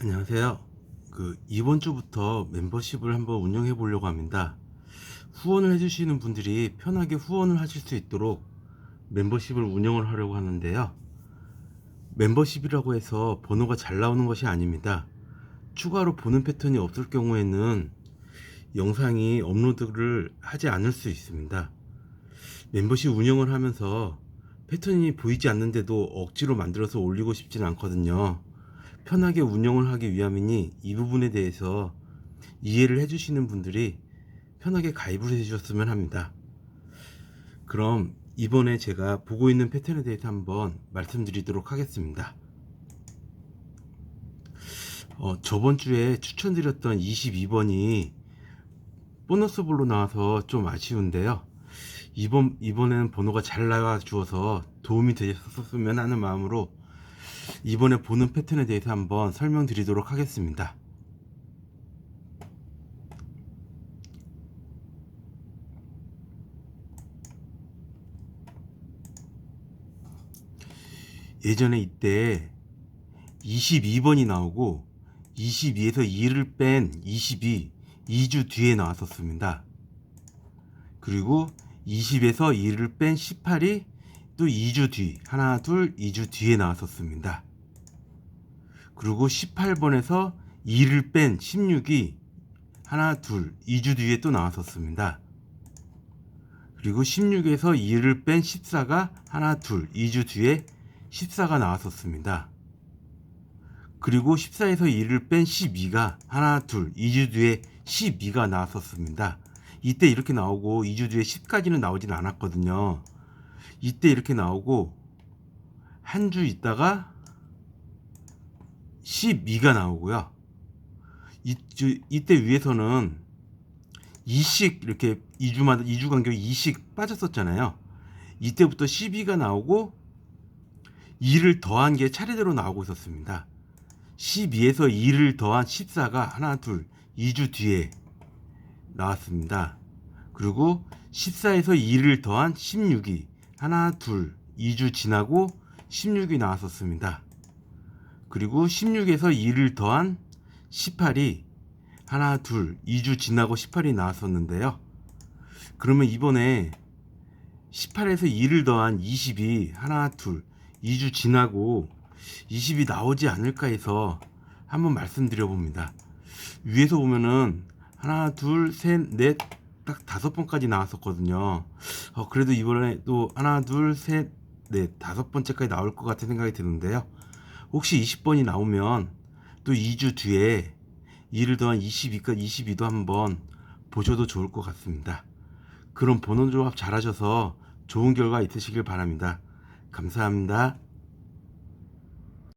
안녕하세요. 그 이번 주부터 멤버십을 한번 운영해 보려고 합니다. 후원을 해주시는 분들이 편하게 후원을 하실 수 있도록 멤버십을 운영을 하려고 하는데요. 멤버십이라고 해서 번호가 잘 나오는 것이 아닙니다. 추가로 보는 패턴이 없을 경우에는 영상이 업로드를 하지 않을 수 있습니다. 멤버십 운영을 하면서 패턴이 보이지 않는데도 억지로 만들어서 올리고 싶지는 않거든요. 편하게 운영을 하기 위함이니 이 부분에 대해서 이해를 해주시는 분들이 편하게 가입을 해주셨으면 합니다. 그럼 이번에 제가 보고 있는 패턴에 대해서 한번 말씀드리도록 하겠습니다. 어, 저번 주에 추천드렸던 22번이 보너스 볼로 나와서 좀 아쉬운데요. 이번, 이번에는 번호가 잘 나와 주어서 도움이 되셨으면 하는 마음으로 이번에 보는 패턴에 대해서 한번 설명드리도록 하겠습니다. 예전에 이때 22번이 나오고 22에서 2를 뺀 22, 2주 뒤에 나왔었습니다. 그리고 20에서 2를 뺀 18이 또 2주 뒤, 하나, 둘, 2주 뒤에 나왔었습니다. 그리고 18번에서 2를 뺀 16이 하나, 둘, 2주 뒤에 또 나왔었습니다. 그리고 16에서 2를 뺀 14가 하나, 둘, 2주 뒤에 14가 나왔었습니다. 그리고 14에서 2를 뺀 12가 하나, 둘, 2주 뒤에 12가 나왔었습니다. 이때 이렇게 나오고 2주 뒤에 10까지는 나오진 않았거든요. 이때 이렇게 나오고 한 주 있다가 12가 나오고요. 이주, 이때 위에서는 2씩 이렇게 2주마다 2주 간격에 2씩 빠졌었잖아요. 이때부터 12가 나오고 2를 더한 게 차례대로 나오고 있었습니다. 12에서 2를 더한 14가 하나 둘 2주 뒤에 나왔습니다. 그리고 14에서 2를 더한 16이 하나 둘 2주 지나고 16이 나왔었습니다. 그리고 16에서 2를 더한 18이 하나 둘 2주 지나고 18이 나왔었는데요. 그러면 이번에 18에서 2를 더한 20이 하나 둘 2주 지나고 20이 나오지 않을까 해서 한번 말씀드려 봅니다. 위에서 보면은 하나, 둘, 셋, 넷, 딱 다섯 번까지 나왔었거든요. 어, 그래도 이번에 또 하나, 둘, 셋, 넷, 다섯 번째까지 나올 것 같은 생각이 드는데요. 혹시 20번이 나오면 또 2주 뒤에 2를 더한 22까지 22도 한번 보셔도 좋을 것 같습니다. 그럼 번호 조합 잘하셔서 좋은 결과 있으시길 바랍니다. 감사합니다.